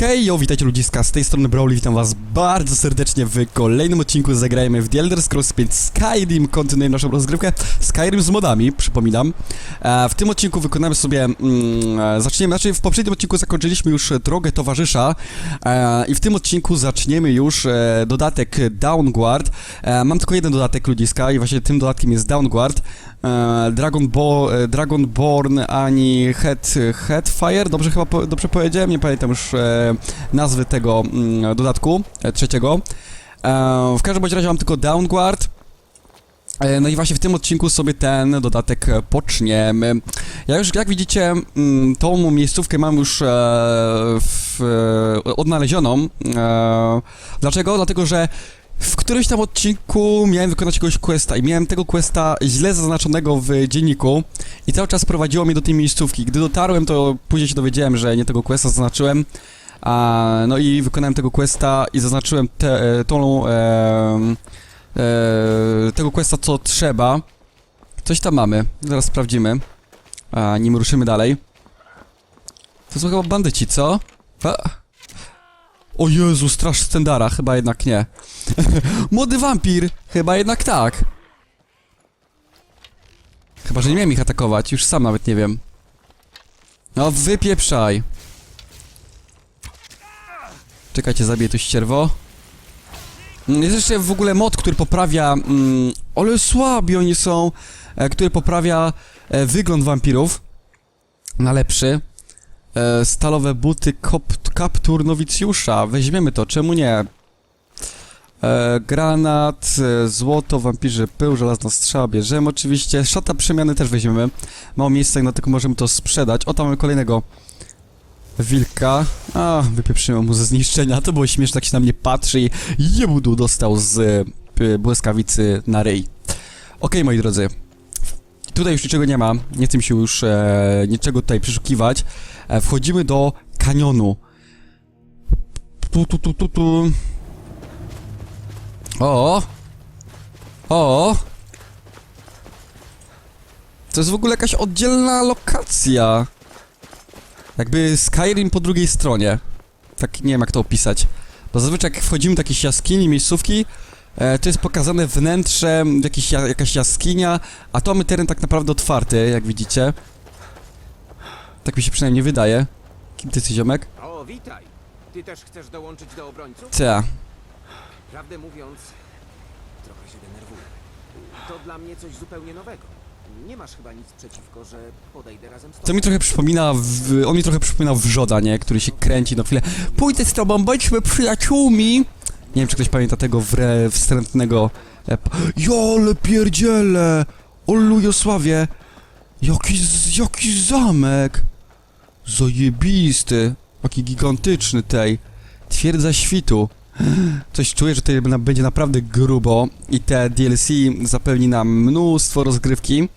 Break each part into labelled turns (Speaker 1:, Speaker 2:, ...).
Speaker 1: Hej, yo, witajcie ludziska, z tej strony Brawly, witam was bardzo serdecznie w kolejnym odcinku Zagrajmy w The Elder Scrolls 5 Skyrim, kontynuujemy naszą rozgrywkę Skyrim z modami, przypominam. E, w tym odcinku wykonamy sobie, mm, e, zaczniemy, znaczy w poprzednim odcinku zakończyliśmy już drogę towarzysza e, i w tym odcinku zaczniemy już e, dodatek Downguard. E, mam tylko jeden dodatek ludziska i właśnie tym dodatkiem jest Downguard. E, Dragon, e, Dragonborn ani Head, Headfire, dobrze chyba dobrze powiedziałem, nie pamiętam już e, nazwy tego mm, dodatku trzeciego. W każdym bądź razie mam tylko Downguard. No i właśnie w tym odcinku sobie ten dodatek poczniemy. Ja już, jak widzicie, mm, tą miejscówkę mam już w, odnalezioną. Dlaczego? Dlatego, że w którymś tam odcinku miałem wykonać jakiegoś questa i miałem tego questa źle zaznaczonego w dzienniku i cały czas prowadziło mnie do tej miejscówki. Gdy dotarłem, to później się dowiedziałem, że nie tego questa zaznaczyłem. A, no i wykonałem tego questa i zaznaczyłem te, e, tą, em, e, tego questa, co trzeba. Coś tam mamy, zaraz sprawdzimy. A, nim ruszymy dalej. To są chyba bandyci, co? A. O Jezu, straż Stendara, chyba jednak nie. Młody wampir, chyba jednak tak. Chyba, że nie miałem ich atakować, już sam nawet nie wiem. No, wypieprzaj. Czekajcie, zabiję tu ścierwo. Mm, Jest jeszcze w ogóle mod, który poprawia... Mm, ale słabi oni są. E, który poprawia e, wygląd wampirów. Na lepszy. E, stalowe buty kop, kaptur nowicjusza. Weźmiemy to, czemu nie? E, granat, e, złoto, wampirzy pył, żelazna strzała bierzemy oczywiście. Szata przemiany też weźmiemy. Mało miejsca, no tylko możemy to sprzedać. O, tam mamy kolejnego wilka. A, wypieprzyłem mu ze zniszczenia. To było śmieszne, tak się na mnie patrzy i jebudu dostał z e, błyskawicy na ryj. Okej, moi drodzy. Tutaj już niczego nie ma. Nie chcę się już e, niczego tutaj przeszukiwać. E, wchodzimy do kanionu. Tu, tu, tu, tu, tu. O! O! To jest w ogóle jakaś oddzielna lokacja. Jakby Skyrim po drugiej stronie. Tak nie wiem jak to opisać. Bo zazwyczaj jak wchodzimy do jakiejś jaskini, miejscówki, e, to jest pokazane wnętrze, jakiś, ja- jakaś jaskinia, a to mamy teren tak naprawdę otwarty, jak widzicie. Tak mi się przynajmniej wydaje. Kim ty jesteś, ziomek?
Speaker 2: O, witaj! Ty też chcesz dołączyć do obrońców?
Speaker 1: Ta.
Speaker 2: Prawdę mówiąc, trochę się denerwuję. To dla mnie coś zupełnie nowego. Nie masz chyba nic przeciwko, że podejdę razem z tobą.
Speaker 1: To mi trochę przypomina, w, on mi trochę przypomina Wrzoda, nie? Który się kręci na chwilę. Pójdę z tobą, bądźmy przyjaciółmi! Nie wiem, czy ktoś pamięta tego wre, wstrętnego... E, p- Jole pierdziele! O Lujosławie! Jaki, z- jaki zamek! Zajebisty! Jaki gigantyczny tej. Twierdza świtu. Coś czuję, że tutaj będzie naprawdę grubo i te DLC zapewni nam mnóstwo rozgrywki.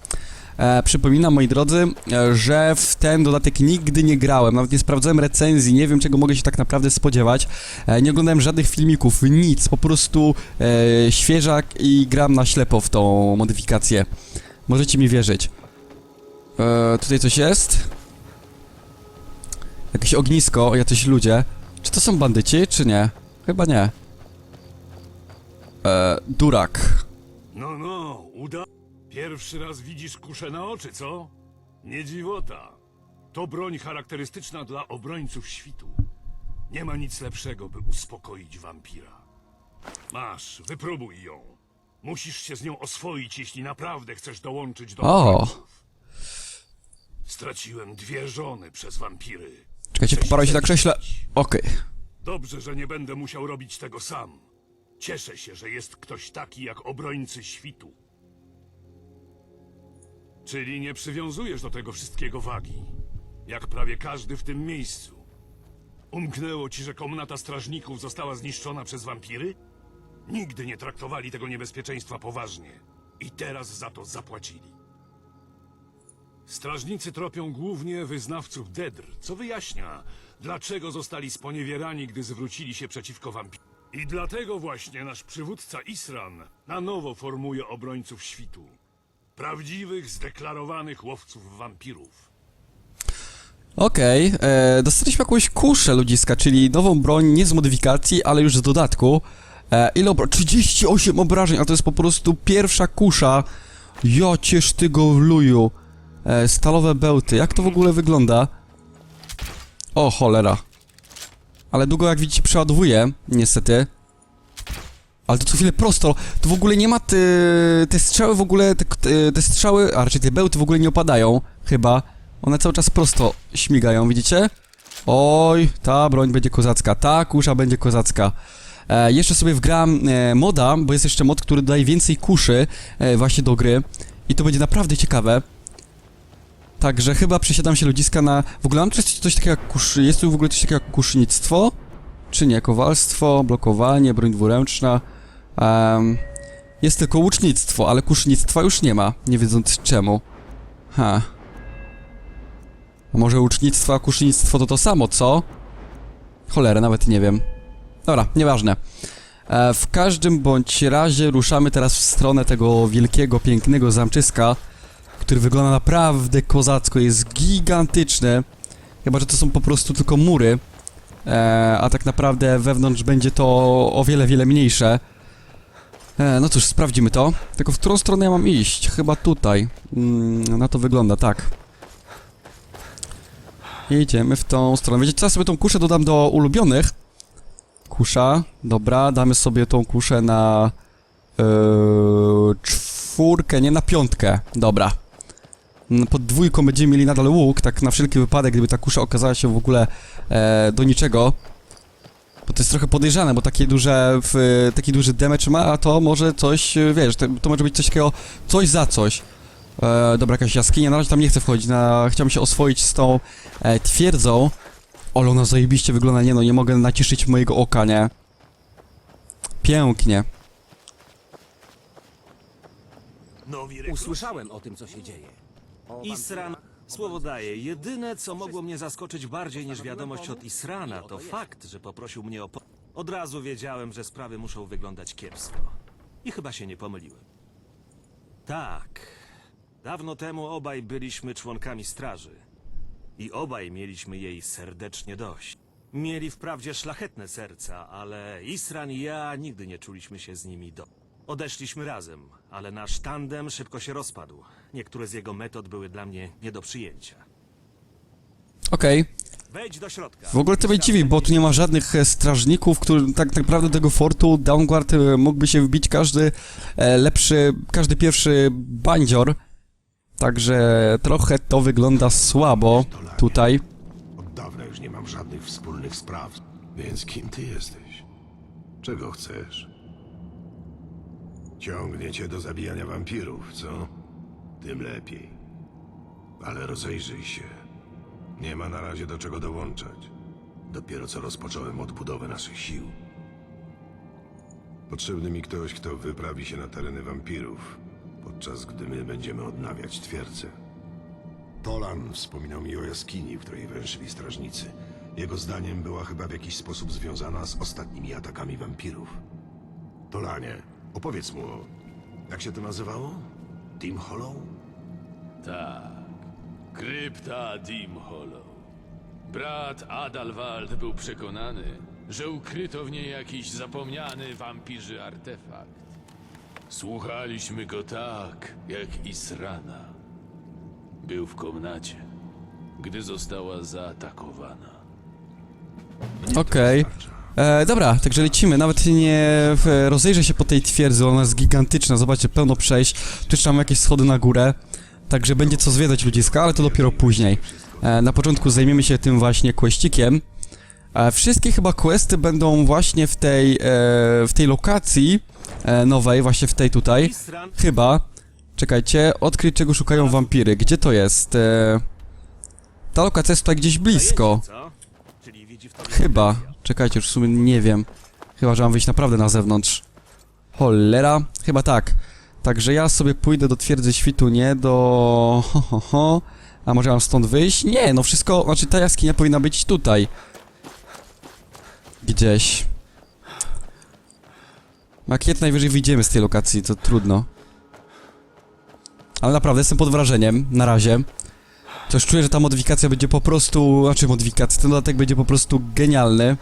Speaker 1: E, przypominam, moi drodzy, e, że w ten dodatek nigdy nie grałem, nawet nie sprawdzałem recenzji, nie wiem czego mogę się tak naprawdę spodziewać. E, nie oglądałem żadnych filmików, nic, po prostu e, świeżak i gram na ślepo w tą modyfikację. Możecie mi wierzyć. E, tutaj coś jest? Jakieś ognisko, jacyś ludzie. Czy to są bandyci, czy nie? Chyba nie. E, durak.
Speaker 3: No, no, uda. Pierwszy raz widzisz kuszę na oczy, co? Nie dziwota. To broń charakterystyczna dla obrońców świtu. Nie ma nic lepszego, by uspokoić wampira. Masz, wypróbuj ją. Musisz się z nią oswoić, jeśli naprawdę chcesz dołączyć do
Speaker 1: O.
Speaker 3: obrońców. Straciłem dwie żony przez wampiry.
Speaker 1: Czekajcie, poparłem się na krześle. Okej.
Speaker 3: Dobrze, że nie będę musiał robić tego sam. Cieszę się, że jest ktoś taki jak obrońcy świtu. Czyli nie przywiązujesz do tego wszystkiego wagi, jak prawie każdy w tym miejscu. Umknęło ci, że komnata strażników została zniszczona przez wampiry? Nigdy nie traktowali tego niebezpieczeństwa poważnie i teraz za to zapłacili. Strażnicy tropią głównie wyznawców Dedr, co wyjaśnia, dlaczego zostali sponiewierani, gdy zwrócili się przeciwko wampirom. I dlatego właśnie nasz przywódca Isran na nowo formuje obrońców świtu. Prawdziwych, zdeklarowanych łowców wampirów.
Speaker 1: Okej, e, dostaliśmy jakąś kuszę ludziska, czyli nową broń, nie z modyfikacji, ale już z dodatku. E, ile obra... 38 obrażeń, a to jest po prostu pierwsza kusza. Jo, ciesz ty go luju. E, stalowe bełty, jak to w ogóle wygląda? O, cholera. Ale długo jak widzicie przeładowuje, niestety. Ale to co chwilę prosto, to w ogóle nie ma te, te strzały w ogóle, te, te strzały, a raczej te bełty w ogóle nie opadają, chyba. One cały czas prosto śmigają, widzicie? Oj, ta broń będzie kozacka, ta kusza będzie kozacka. E, jeszcze sobie wgram e, moda, bo jest jeszcze mod, który daje więcej kuszy e, właśnie do gry. I to będzie naprawdę ciekawe. Także chyba przesiadam się ludziska na... W ogóle mam coś, coś takiego jak kuszy... Jest tu w ogóle coś takiego jak kusznictwo? Czy nie? Kowalstwo, blokowanie, broń dwuręczna. Em, jest tylko łucznictwo, ale kusznictwa już nie ma, nie wiedząc czemu. Ha. A może łucznictwo, a kusznictwo to to samo, co? Cholera, nawet nie wiem. Dobra, nieważne. E, w każdym bądź razie ruszamy teraz w stronę tego wielkiego, pięknego zamczyska, który wygląda naprawdę kozacko, jest gigantyczny. Chyba, że to są po prostu tylko mury, e, a tak naprawdę wewnątrz będzie to o wiele, wiele mniejsze. E, no cóż, sprawdzimy to. Tylko w którą stronę ja mam iść? Chyba tutaj. Mm, na to wygląda, tak. Idziemy w tą stronę. Wiecie ja sobie tą kuszę dodam do ulubionych. Kusza, dobra, damy sobie tą kuszę na yy, czwórkę, nie na piątkę. Dobra. Pod dwójką będziemy mieli nadal łuk, tak na wszelki wypadek, gdyby ta kusza okazała się w ogóle e, do niczego. Bo to jest trochę podejrzane, bo takie duże, w, taki duży damage ma, a to może coś, e, wiesz, to, to może być coś takiego, coś za coś. E, dobra, jakaś jaskinia, na razie tam nie chcę wchodzić, na, chciałbym się oswoić z tą e, twierdzą. Ale ona zajebiście wygląda, nie no, nie mogę nacieszyć mojego oka, nie? Pięknie.
Speaker 2: Usłyszałem o tym, co się dzieje.
Speaker 4: Isran, słowo daję, jedyne co mogło mnie zaskoczyć bardziej niż wiadomość od Israna to fakt, że poprosił mnie o po... Od razu wiedziałem, że sprawy muszą wyglądać kiepsko. I chyba się nie pomyliłem. Tak. Dawno temu obaj byliśmy członkami straży. I obaj mieliśmy jej serdecznie dość. Mieli wprawdzie szlachetne serca, ale Isran i ja nigdy nie czuliśmy się z nimi do. Odeszliśmy razem, ale nasz tandem szybko się rozpadł. Niektóre z jego metod były dla mnie nie do przyjęcia.
Speaker 1: Okej.
Speaker 4: Wejdź do środka.
Speaker 1: W ogóle to mnie dziwi, bo tu nie ma żadnych e, strażników, który tak naprawdę do tego fortu Downguard e, mógłby się wbić każdy e, lepszy, każdy pierwszy bandzior. Także trochę to wygląda słabo tutaj.
Speaker 5: Od dawna już nie mam żadnych wspólnych spraw. Więc kim ty jesteś? Czego chcesz? Ciągnie cię do zabijania wampirów, co? Tym lepiej. Ale rozejrzyj się. Nie ma na razie do czego dołączać. Dopiero co rozpocząłem odbudowę naszych sił. Potrzebny mi ktoś, kto wyprawi się na tereny wampirów, podczas gdy my będziemy odnawiać twierdzę. Tolan wspominał mi o jaskini, w której węszyli strażnicy. Jego zdaniem była chyba w jakiś sposób związana z ostatnimi atakami wampirów. Tolanie, opowiedz mu, jak się to nazywało? Team Hollow?
Speaker 6: Tak. Krypta Dim Hollow. Brat Adalwald był przekonany, że ukryto w niej jakiś zapomniany wampirzy artefakt. Słuchaliśmy go tak, jak Israna. Był w komnacie, gdy została zaatakowana.
Speaker 1: Okej. E, Dobra, także lecimy. Nawet nie rozejrzę się po tej twierdzy, ona jest gigantyczna. Zobaczcie, pełno przejść. Tu jeszcze mam jakieś schody na górę. Także będzie co zwiedzać ludziska, ale to dopiero później. E, na początku zajmiemy się tym właśnie questikiem. E, wszystkie chyba questy będą właśnie w tej, e, w tej lokacji e, nowej, właśnie w tej tutaj. Chyba. Czekajcie, odkryć czego szukają wampiry. Gdzie to jest? E, ta lokacja jest tutaj gdzieś blisko. Chyba. Czekajcie, już w sumie nie wiem. Chyba, że mam wyjść naprawdę na zewnątrz. Cholera. Chyba tak. Także ja sobie pójdę do twierdzy świtu, nie do... Ho, ho, ho. A może mam stąd wyjść? Nie, no wszystko... Znaczy ta jaskinia powinna być tutaj. Gdzieś. Jak najwyżej wyjdziemy z tej lokacji, to trudno. Ale naprawdę jestem pod wrażeniem, na razie. Coś czuję, że ta modyfikacja będzie po prostu... Znaczy modyfikacja, ten dodatek będzie po prostu genialny.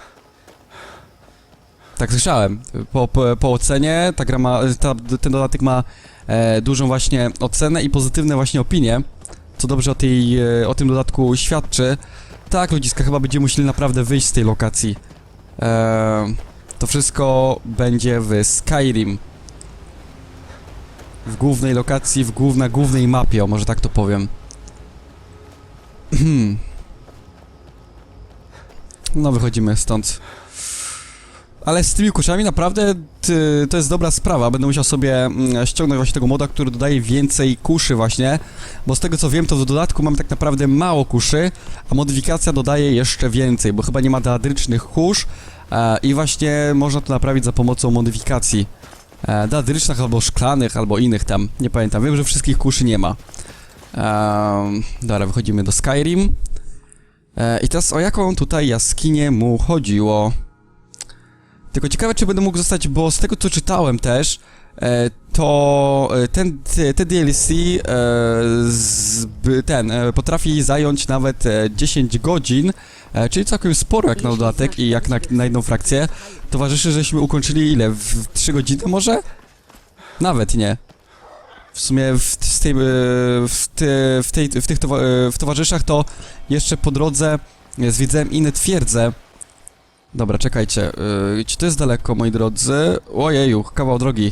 Speaker 1: Tak słyszałem. Po, po, po ocenie ta gra ma, ta, ten dodatek ma e, dużą właśnie ocenę i pozytywne właśnie opinie. Co dobrze o, tej, e, o tym dodatku świadczy. Tak, ludziska, chyba będziemy musieli naprawdę wyjść z tej lokacji. E, to wszystko będzie w Skyrim. W głównej lokacji, w głów, na głównej mapie, o może tak to powiem. No, wychodzimy stąd. Ale z tymi kuszami naprawdę to jest dobra sprawa. Będę musiał sobie mm, ściągnąć właśnie tego moda, który dodaje więcej kuszy właśnie. Bo z tego co wiem, to w dodatku mamy tak naprawdę mało kuszy, a modyfikacja dodaje jeszcze więcej, bo chyba nie ma deadrycznych kurz e, i właśnie można to naprawić za pomocą modyfikacji. E, deadrycznych albo szklanych, albo innych tam. Nie pamiętam. Wiem, że wszystkich kuszy nie ma. Dobra, wychodzimy do Skyrim. E, I teraz o jaką tutaj jaskinię mu chodziło? Tylko ciekawe, czy będę mógł zostać, bo z tego co czytałem też, e, to e, ten, te, DLC e, ten potrafi zająć nawet e, 10 godzin, czyli całkiem sporo jak na dodatek i jak na, na jedną frakcję. Towarzyszy, żeśmy ukończyli ile? W 3 godziny może? Nawet nie. W sumie w, z tej, w, w, tej, w tych towa w towarzyszach to jeszcze po drodze zwiedzałem inne twierdze. Dobra, czekajcie. Yy, czy to jest daleko, moi drodzy? Ojeju, kawał drogi.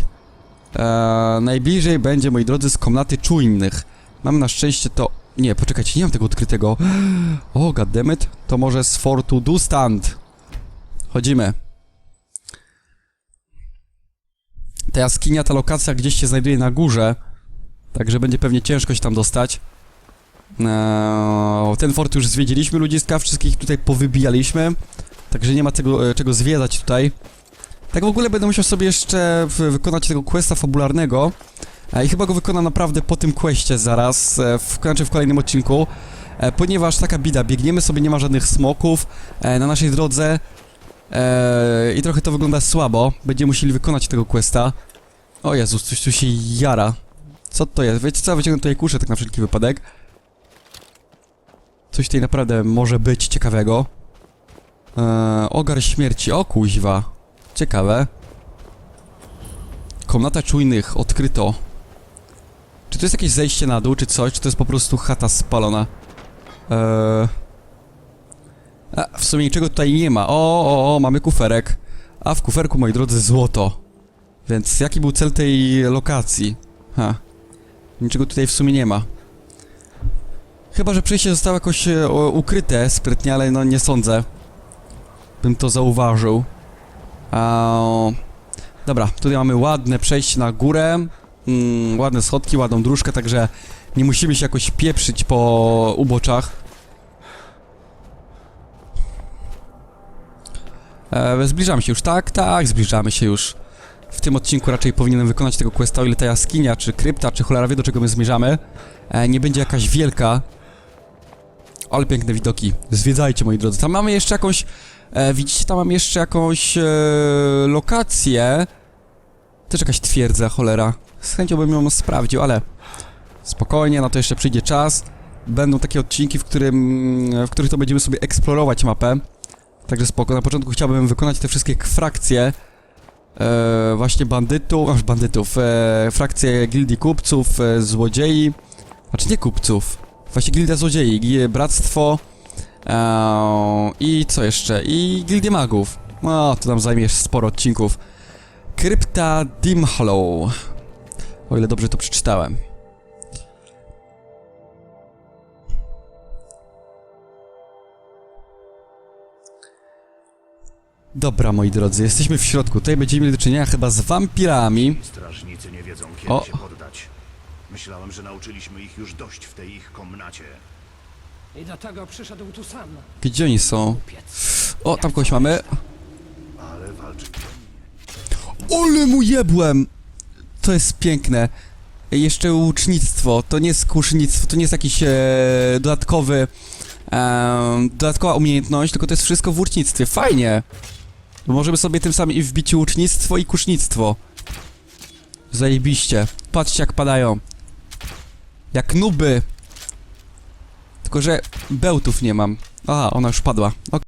Speaker 1: Eee, najbliżej będzie, moi drodzy, z komnaty czujnych. Mam na szczęście to... Nie, poczekajcie, nie mam tego odkrytego. O, goddammit. To może z Fortu Dustand. Chodzimy. Ta jaskinia, ta lokacja gdzieś się znajduje na górze. Także będzie pewnie ciężko się tam dostać. Eee, ten fort już zwiedziliśmy, ludziska. Wszystkich tutaj powybijaliśmy. Także nie ma tego, e, czego zwiedzać tutaj. Tak w ogóle będę musiał sobie jeszcze wykonać tego questa fabularnego. E, I chyba go wykonam naprawdę po tym questie zaraz, e, w, znaczy w kolejnym odcinku. Ponieważ taka bida, biegniemy sobie, nie ma żadnych smoków na naszej drodze. I trochę to wygląda słabo. Będziemy musieli wykonać tego questa. O Jezus, coś tu się jara. Co to jest? Wiecie co, wyciągnę tutaj kuszę tak na wszelki wypadek. Coś tutaj naprawdę może być ciekawego. Eee, ogar śmierci, o kuźwa. Ciekawe. Komnata czujnych, odkryto. Czy to jest jakieś zejście na dół, czy coś? Czy to jest po prostu chata spalona? Eee... A, w sumie niczego tutaj nie ma. O, o, o, mamy kuferek. A w kuferku, moi drodzy, złoto. Więc jaki był cel tej lokacji? Ha. Niczego tutaj w sumie nie ma. Chyba, że przejście zostało jakoś e, ukryte sprytnie, ale no nie sądzę bym to zauważył. Eee, dobra, tutaj mamy ładne przejście na górę, mm, ładne schodki, ładną dróżkę, także nie musimy się jakoś pieprzyć po uboczach. Eee, zbliżamy się już, tak, tak, zbliżamy się już. W tym odcinku raczej powinienem wykonać tego questa, o ile ta jaskinia, czy krypta, czy cholera wie do czego my zmierzamy, e, nie będzie jakaś wielka. Ale piękne widoki. Zwiedzajcie, moi drodzy. Tam mamy jeszcze jakąś widzicie, tam mam jeszcze jakąś e, lokację. Też jakaś twierdza, cholera. Z chęcią bym ją sprawdził, ale spokojnie, na to jeszcze przyjdzie czas. Będą takie odcinki, w, którym, w których to będziemy sobie eksplorować mapę. Także spoko. Na początku chciałbym wykonać te wszystkie frakcje e, właśnie bandytów, aż bandytów, e, frakcje gildii kupców, e, złodziei, znaczy nie kupców, właśnie gildia złodziei, bractwo, Eee, I co jeszcze? I Gildię Magów. No, to nam zajmie sporo odcinków. Krypta Dimhollow. O ile dobrze to przeczytałem. Dobra, moi drodzy, jesteśmy w środku. Tutaj będziemy mieli do czynienia chyba z wampirami.
Speaker 7: Strażnicy nie wiedzą, kiedy
Speaker 1: O.
Speaker 7: się poddać. Myślałem, że nauczyliśmy ich już dość w tej ich komnacie.
Speaker 8: I dlatego przyszedł tu sam.
Speaker 1: Gdzie oni są? O, tam kogoś mamy.
Speaker 7: Ale walczy.
Speaker 1: Ole mu jebłem! To jest piękne. Jeszcze łucznictwo. To nie jest kusznictwo, to nie jest jakiś e, dodatkowy... E, dodatkowa umiejętność, tylko to jest wszystko w łucznictwie. Fajnie! Bo możemy sobie tym samym i wbić łucznictwo i kusznictwo. Zajebiście. Patrzcie jak padają. Jak nuby. Tylko że bełtów nie mam. Aha, ona już padła. Ok.